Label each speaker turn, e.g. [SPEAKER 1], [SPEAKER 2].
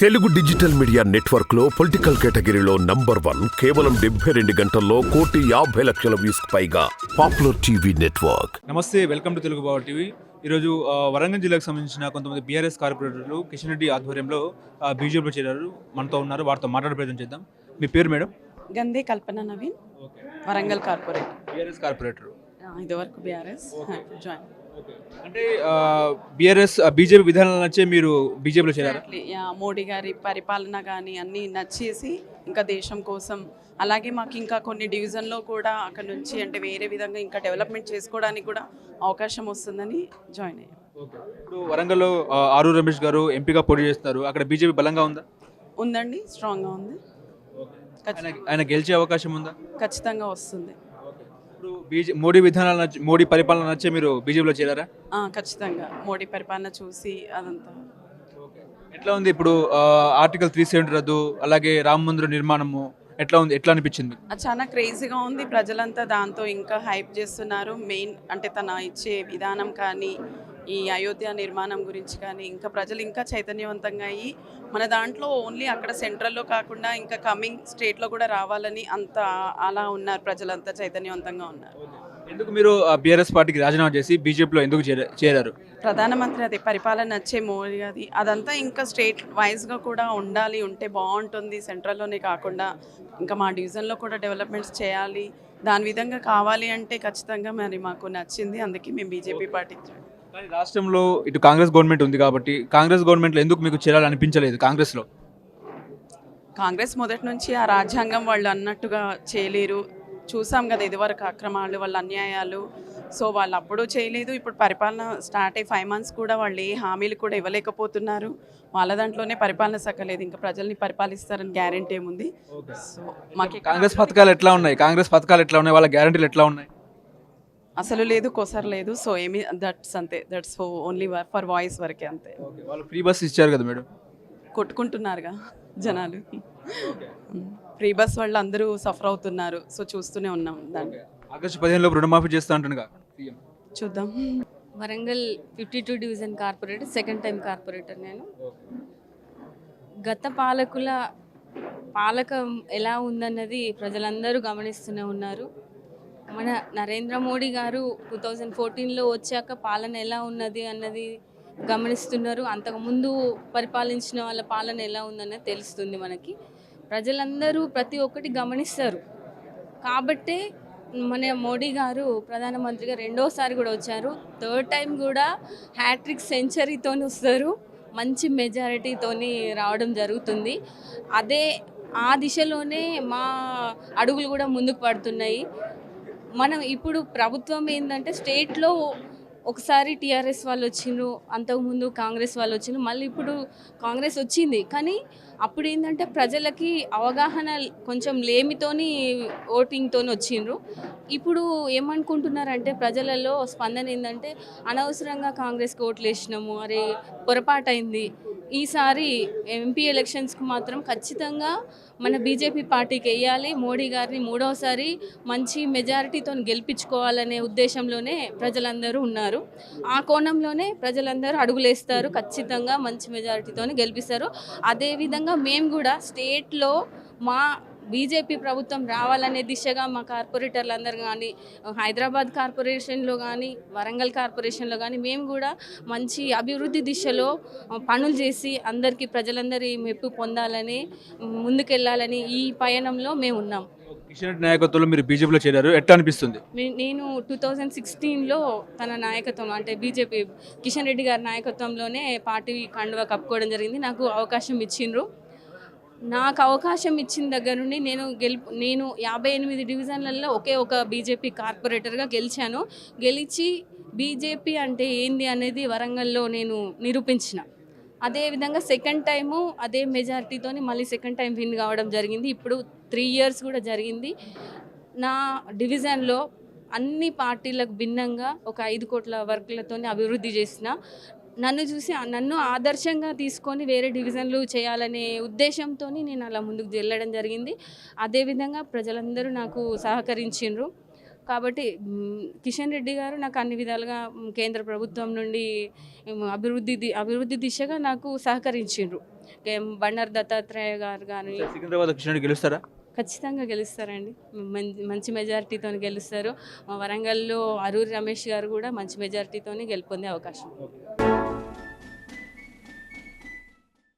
[SPEAKER 1] Telugu digital media నెట్వర్క్లో political కేటగిరీలో number one కేవలం డెబ్బై రెండు గంటల్లో కోటి యాభై లక్షల వ్యూస్ పైగా పాపులర్ టీవీ నెట్వర్క్.
[SPEAKER 2] నమస్తే welcome to Telugu power TV. ఈరోజు ఆ, వరంగల్ జిల్లాకు సంబంధించిన కొంతమంది బీఆర్ఎస్ కార్పొరేటర్లు కిషన్ రెడ్డి ఆధ్వర్యంలో బీజేపీలో చేరారు. మనతో ఉన్నారు వారితో మాట్లాడే ప్రయత్నం చేద్దాం. మీ పేరు madam?
[SPEAKER 3] Gandhe Kalpana Naveen Warangal corporate.
[SPEAKER 2] BRS corporator.
[SPEAKER 3] ఆ, ఇదివరకు బీఆర్ఎస్. జాయిన్.
[SPEAKER 2] అంటే బీఆర్ఎస్ బీజేపీ విధానాలు నచ్చే మీరు బీజేపీలో చేరారా?
[SPEAKER 3] యా, మోడీ గారి పరిపాలన కానీ అన్నీ నచ్చేసి ఇంకా దేశం కోసం. అలాగే మాకు ఇంకా కొన్ని డివిజన్లో కూడా అక్కడ నుంచి అంటే వేరే విధంగా ఇంకా డెవలప్మెంట్ చేసుకోవడానికి కూడా అవకాశం వస్తుందని జాయిన్ అయ్యాం.
[SPEAKER 2] ఇప్పుడు వరంగల్లో ఆరు రమేష్ గారు ఎంపీగా పోటీ చేస్తున్నారు. అక్కడ బీజేపీ బలంగా ఉందా?
[SPEAKER 3] ఉందండి స్ట్రాంగ్గా ఉంది.
[SPEAKER 2] ఆయన ఆయన గెలిచే అవకాశం ఉందా?
[SPEAKER 3] ఖచ్చితంగా వస్తుంది.
[SPEAKER 2] బీజే మోడీ విధానాలు నచ్చ మోడీ పరిపాలన నచ్చే మీరు బీజేపీలో చేరారా?
[SPEAKER 3] ఆ, ఖచ్చితంగా. మోడీ పరిపాలన చూసి అదంతా.
[SPEAKER 2] ఎట్లా ఉంది ఇప్పుడు ఆ, ఆర్టికల్ త్రీ సెవెంటీ రద్దు అలాగే రామ మందిర నిర్మాణము ఎట్లా ఉంది ఎట్లా అనిపించింది?
[SPEAKER 3] అది చాలా క్రేజీగా ఉంది. ప్రజలంతా దాంతో ఇంకా హైప్ చేస్తున్నారు. మెయిన్ అంటే తన ఇచ్చే విధానం కానీ ఈ అయోధ్య నిర్మాణం గురించి కానీ ఇంకా ప్రజలు ఇంకా చైతన్యవంతంగా అయ్యి మన దాంట్లో ఓన్లీ అక్కడ సెంట్రల్లో కాకుండా ఇంకా కమింగ్ స్టేట్లో కూడా రావాలని అంత అలా ఉన్నారు ప్రజలంతా చైతన్యవంతంగా ఉన్నారు.
[SPEAKER 2] ఎందుకు మీరు బీఆర్ఎస్ పార్టీకి రాజీనామా చేసి బీజేపీలో ఎందుకు చేర- చేరారు?
[SPEAKER 3] ప్రధానమంత్రి అది పరిపాలన నచ్చే మోడీ అది. అదంతా ఇంకా స్టేట్ వైజ్గా కూడా ఉండాలి ఉంటే బాగుంటుంది. సెంట్రల్లోనే కాకుండా ఇంకా మా డివిజన్లో కూడా డెవలప్మెంట్స్ చేయాలి. దాని విధంగా కావాలి అంటే ఖచ్చితంగా మరి మాకు నచ్చింది. అందుకే మేము బీజేపీ join.
[SPEAKER 2] కానీ రాష్ట్రంలో ఇటు కాంగ్రెస్ గవర్నమెంట్ ఉంది కాబట్టి కాంగ్రెస్ గవర్నమెంట్లో ఎందుకు మీకు చేరాలనిపించలేదు కాంగ్రెస్లో?
[SPEAKER 3] కాంగ్రెస్ మొదటి నుంచి ఆ రాజ్యాంగం వాళ్ళు అన్నట్టుగా చేయలేరు. చూసాం కదా ఇదివరకు అక్రమాలు వాళ్ళ అన్యాయాలు. సో వాళ్ళు అప్పుడు చేయలేదు. ఇప్పుడు పరిపాలన స్టార్ట్ అయ్యి ఫైవ్ మంత్స్ కూడా వాళ్ళు ఏ హామీలు కూడా ఇవ్వలేకపోతున్నారు. వాళ్ళ దాంట్లోనే పరిపాలన సక్కలేదు ఇంకా ప్రజల్ని పరిపాలిస్తారని గ్యారెంటీ ఏముంది? సో మాకు
[SPEAKER 2] కాంగ్రెస్ పథకాలు ఎట్లా ఉన్నాయి? కాంగ్రెస్ పథకాలు ఎట్లా ఉన్నాయి? వాళ్ళ గ్యారంటీలు ఎట్లా ఉన్నాయి?
[SPEAKER 3] అసలు లేదు కొసరు లేదు. సో ఏమి దట్స్ అంతే. దట్స్ ఓన్లీ ఫర్ వాయిస్ వరకే అంతే.
[SPEAKER 2] వాళ్ళు ఫ్రీ బస్ ఇచ్చారు కదా మేడం?
[SPEAKER 3] కొట్టుకుంటున్నారుగా జనాలు. ఫ్రీ బస్ వాళ్ళు అందరూ సఫర్ అవుతున్నారు. సో చూస్తూనే ఉన్నాం దాన్ని.
[SPEAKER 2] ఆగస్టు పదిహేనులో రుణమాఫీ చేస్తా సీఎం.
[SPEAKER 3] చూద్దాం.
[SPEAKER 4] Warangal fifty two division corporator second time corporator నేను. గత పాలకుల పాలకం ఎలా ఉందన్నది ప్రజలందరూ గమనిస్తూనే ఉన్నారు. మన నరేంద్ర మోడీ గారు టూ థౌజండ్ ఫోర్టీన్లో వచ్చాక పాలన ఎలా ఉన్నది అన్నది గమనిస్తున్నారు. అంతకుముందు పరిపాలించిన వాళ్ళ పాలన ఎలా ఉందన్నది తెలుస్తుంది మనకి. ప్రజలందరూ ప్రతి ఒక్కటి గమనిస్తారు. కాబట్టే మన మోడీ గారు ప్రధానమంత్రిగా రెండోసారి కూడా వచ్చారు. థర్డ్ టైం కూడా హ్యాట్రిక్ సెంచరీతో వస్తారు. మంచి మెజారిటీతోని రావడం జరుగుతుంది. అదే ఆ దిశలోనే మా అడుగులు కూడా ముందుకు పడుతున్నాయి. మనం ఇప్పుడు ప్రభుత్వం ఏంటంటే స్టేట్లో ఒకసారి టీఆర్ఎస్ వాళ్ళు వచ్చిండ్రు అంతకుముందు కాంగ్రెస్ వాళ్ళు వచ్చిండ్రు మళ్ళీ ఇప్పుడు కాంగ్రెస్ వచ్చింది. కానీ అప్పుడు ఏంటంటే ప్రజలకి అవగాహన కొంచెం లేమితోని ఓటింగ్తోని వచ్చిండ్రు. ఇప్పుడు ఏమనుకుంటున్నారంటే ప్రజలలో స్పందన ఏంటంటే అనవసరంగా కాంగ్రెస్కి ఓట్లు వేసినాము అరే పొరపాటైంది ఈసారి ఎంపీ ఎలక్షన్స్కి మాత్రం ఖచ్చితంగా మన బీజేపీ పార్టీకి వేయాలి. మోడీ గారిని మూడవసారి మంచి మెజారిటీతో గెలిపించుకోవాలనే ఉద్దేశంలోనే ప్రజలందరూ ఉన్నారు. ఆ కోణంలోనే ప్రజలందరూ అడుగులేస్తారు ఖచ్చితంగా మంచి మెజారిటీతో గెలిపిస్తారు. అదేవిధంగా మేము కూడా స్టేట్లో మా బీజేపీ ప్రభుత్వం రావాలనే దిశగా మా కార్పొరేటర్లు అందరు కానీ హైదరాబాద్ కార్పొరేషన్లో కానీ వరంగల్ కార్పొరేషన్లో కానీ మేము కూడా మంచి అభివృద్ధి దిశలో పనులు చేసి అందరికీ ప్రజలందరి మెప్పు పొందాలని ముందుకెళ్ళాలని ఈ పయనంలో మేము ఉన్నాం.
[SPEAKER 2] కిషన్ రెడ్డి నాయకత్వంలో మీరు బీజేపీలో చేరారు. ఎట్లా అనిపిస్తుంది?
[SPEAKER 4] నేను టూ థౌజండ్ సిక్స్టీన్లో తన నాయకత్వం అంటే బీజేపీ కిషన్ రెడ్డి గారి నాయకత్వంలోనే పార్టీ కండువా కప్పుకోవడం జరిగింది. నాకు అవకాశం ఇచ్చిండ్రు. నాకు అవకాశం ఇచ్చిన దగ్గర నుండి నేను గెలుపు నేను యాభై ఎనిమిది డివిజన్లలో ఒకే ఒక బీజేపీ కార్పొరేటర్గా గెలిచాను. గెలిచి బీజేపీ అంటే ఏంది అనేది వరంగల్లో నేను నిరూపించిన. అదేవిధంగా సెకండ్ టైము అదే మెజారిటీతోని మళ్ళీ సెకండ్ టైం విన్ కావడం జరిగింది. ఇప్పుడు త్రీ ఇయర్స్ కూడా జరిగింది. నా డివిజన్లో అన్ని పార్టీలకు భిన్నంగా ఒక ఐదు కోట్ల వర్కులతో అభివృద్ధి చేసిన నన్ను చూసి నన్ను ఆదర్శంగా తీసుకొని వేరే డివిజన్లు చేయాలనే ఉద్దేశంతో నేను అలా ముందుకు వెళ్ళడం జరిగింది. అదేవిధంగా ప్రజలందరూ నాకు సహకరించిండ్రు. కాబట్టి కిషన్ రెడ్డి గారు నాకు అన్ని విధాలుగా కేంద్ర ప్రభుత్వం నుండి అభివృద్ధి ది- అభివృద్ధి దిశగా నాకు సహకరించిండ్రు. బండారు దత్తాత్రేయ గారు కానీ
[SPEAKER 2] సికింద్రాబాద్ కిషన్ రెడ్డి గెలుస్తారా?
[SPEAKER 4] ఖచ్చితంగా గెలుస్తారండి. మంచి మంచి మెజారిటీతో గెలుస్తారు. వరంగల్లో అరూరి రమేష్ గారు కూడా మంచి మెజారిటీతో గెలుపొందే అవకాశం.